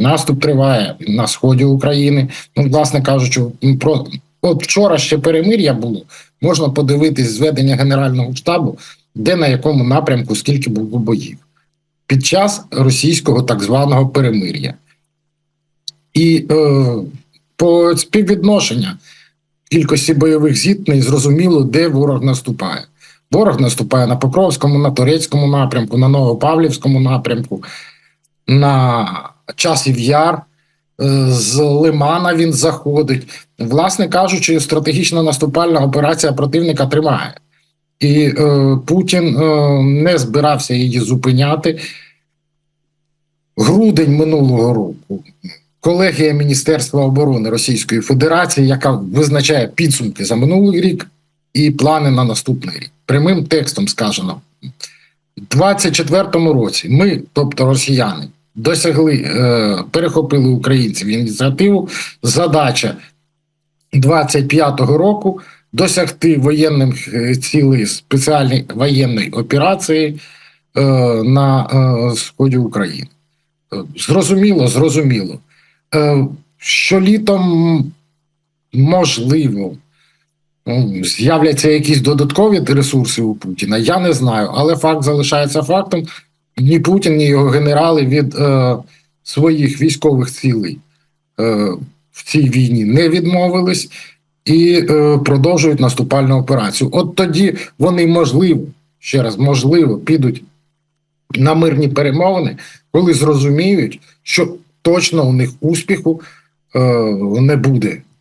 Наступ триває на сході України. Ну, власне кажучи, про от вчора ще перемир'я було. Можна подивитись зведення Генерального штабу, де на якому напрямку скільки було боїв під час російського так званого перемир'я. І е, по співвідношення кількості бойових зіткнень зрозуміло, де ворог наступає. Ворог наступає на Покровському, на Турецькому напрямку, на Новопавлівському напрямку, на Часів Яр. е, З Лимана він заходить. Власне кажучи, стратегічна наступальна операція противника тримає. І е, Путін е, не збирався її зупиняти. Грудень минулого року колегія Міністерства оборони Російської Федерації, яка визначає підсумки за минулий рік і плани на наступний рік. Прямим текстом сказано: у 24-му році ми, тобто росіяни, досягли, е, перехопили українців ініціативу. Задача 25-го року досягти воєнних е, цілей спеціальної воєнної операції е, на сході України. Зрозуміло, зрозуміло. Що літом можливо ну, з'являться якісь додаткові ресурси у Путіна, я не знаю, але факт залишається фактом. Ні Путін, ні його генерали від е, своїх військових цілей е, в цій війні не відмовились і е, продовжують наступальну операцію. От тоді вони можливо, ще раз, можливо, підуть на мирні перемовини, коли зрозуміють, що точно у них успіху е, не буде